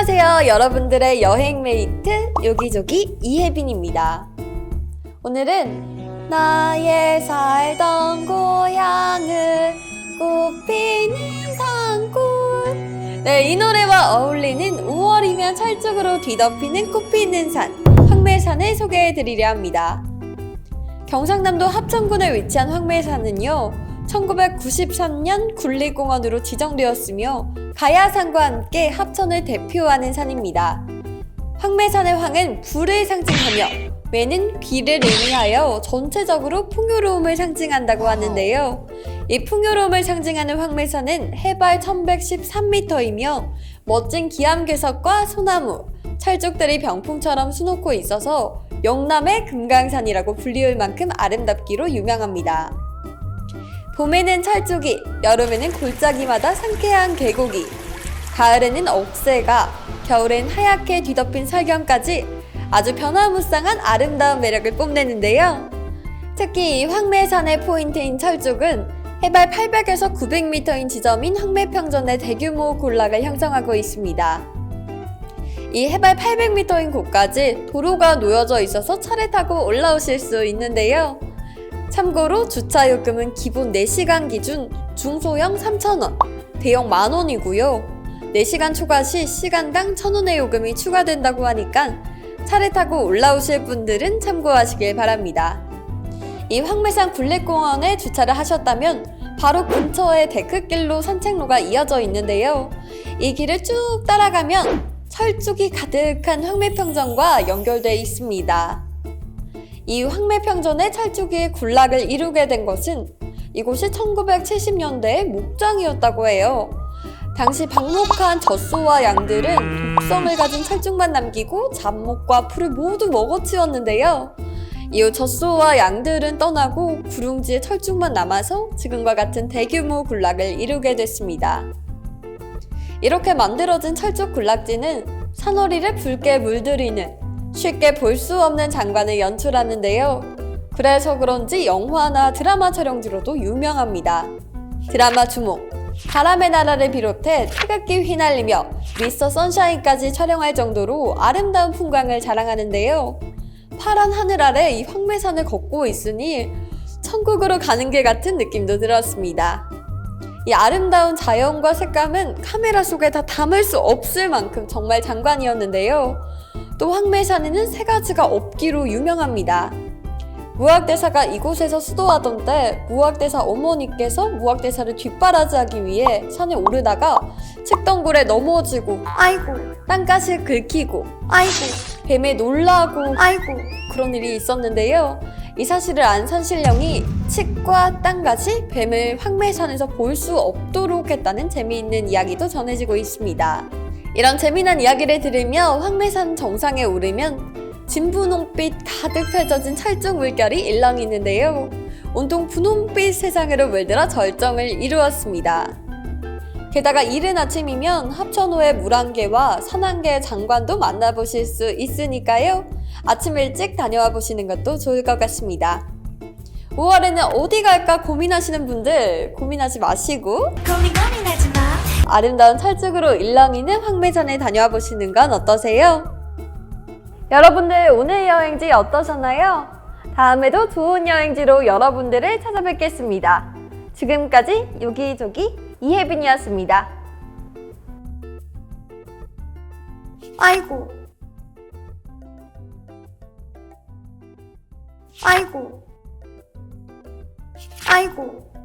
안녕하세요. 여러분들의 여행 메이트 요기조기 이혜빈입니다. 오늘은 나의 살던 고향은 꽃피는 산골 네, 이 노래와 어울리는 5월이면 철쭉으로 뒤덮이는 꽃피는 산 황매산을 소개해 드리려 합니다. 경상남도 합천군에 위치한 황매산은요. 1993년 군리공원으로 지정되었으며 가야산과 함께 합천을 대표하는 산입니다. 황매산의 황은 불을 상징하며 매는 비를 의미하여 전체적으로 풍요로움을 상징한다고 하는데요. 이 풍요로움을 상징하는 황매산은 해발 1113m이며 멋진 기암괴석과 소나무, 철쭉들이 병풍처럼 수놓고 있어서 영남의 금강산이라고 불리울 만큼 아름답기로 유명합니다. 봄에는 철쭉이, 여름에는 골짜기마다 상쾌한 계곡이, 가을에는 옥새가, 겨울엔 하얗게 뒤덮인 설경까지 아주 변화무쌍한 아름다운 매력을 뽐내는데요. 특히 이 황매산의 포인트인 철쭉은 해발 800에서 900m인 지점인 황매평전의 대규모 군락을 형성하고 있습니다. 이 해발 800m인 곳까지 도로가 놓여져 있어서 차를 타고 올라오실 수 있는데요. 참고로 주차 요금은 기본 4시간 기준 중소형 3,000원, 대형 만원이고요. 4시간 초과 시 시간당 1,000원의 요금이 추가된다고 하니까 차를 타고 올라오실 분들은 참고하시길 바랍니다. 이 황매산 굴레공원에 주차를 하셨다면 바로 근처에 데크길로 산책로가 이어져 있는데요. 이 길을 쭉 따라가면 철쭉이 가득한 황매평전과 연결되어 있습니다. 이 황매평전의 철쭉이 군락을 이루게 된 것은 이곳이 1970년대의 목장이었다고 해요. 당시 방목한 젖소와 양들은 독성을 가진 철쭉만 남기고 잡목과 풀을 모두 먹어치웠는데요. 이후 젖소와 양들은 떠나고 구릉지에 철쭉만 남아서 지금과 같은 대규모 군락을 이루게 됐습니다. 이렇게 만들어진 철쭉 군락지는 산허리를 붉게 물들이는 쉽게 볼 수 없는 장관을 연출하는데요. 그래서 그런지 영화나 드라마 촬영지로도 유명합니다. 드라마 주목, 바람의 나라를 비롯해 태극기 휘날리며 미스터 선샤인까지 촬영할 정도로 아름다운 풍광을 자랑하는데요. 파란 하늘 아래 이 황매산을 걷고 있으니 천국으로 가는 길 같은 느낌도 들었습니다. 이 아름다운 자연과 색감은 카메라 속에 다 담을 수 없을 만큼 정말 장관이었는데요. 또 황매산에는 세 가지가 없기로 유명합니다. 무학대사가 이곳에서 수도하던 때 무학대사 어머니께서 무학대사를 뒷바라지하기 위해 산에 오르다가 책덩굴에 넘어지고 아이고 땅가시 긁히고 아이고 뱀에 놀라고 아이고 그런 일이 있었는데요. 이 사실을 안 산신령이 칡과 땅가시 뱀을 황매산에서 볼 수 없도록 했다는 재미있는 이야기도 전해지고 있습니다. 이런 재미난 이야기를 들으며 황매산 정상에 오르면 진분홍빛 가득 펼쳐진 철쭉 물결이 일렁이는데요. 온통 분홍빛 세상으로 물들어 절정을 이루었습니다. 게다가 이른 아침이면 합천호의 물안개와 산안개 장관도 만나보실 수 있으니까요. 아침 일찍 다녀와 보시는 것도 좋을 것 같습니다. 5월에는 어디 갈까 고민하시는 분들 고민하지 마시고 고민 고민하지 마. 아름다운 철쭉으로 일렁이는 황매산에 다녀와 보시는 건 어떠세요? 여러분들 오늘 여행지 어떠셨나요? 다음에도 좋은 여행지로 여러분들을 찾아뵙겠습니다. 지금까지 요기조기 이혜빈이었습니다. 아이고. 아이고. 아이고.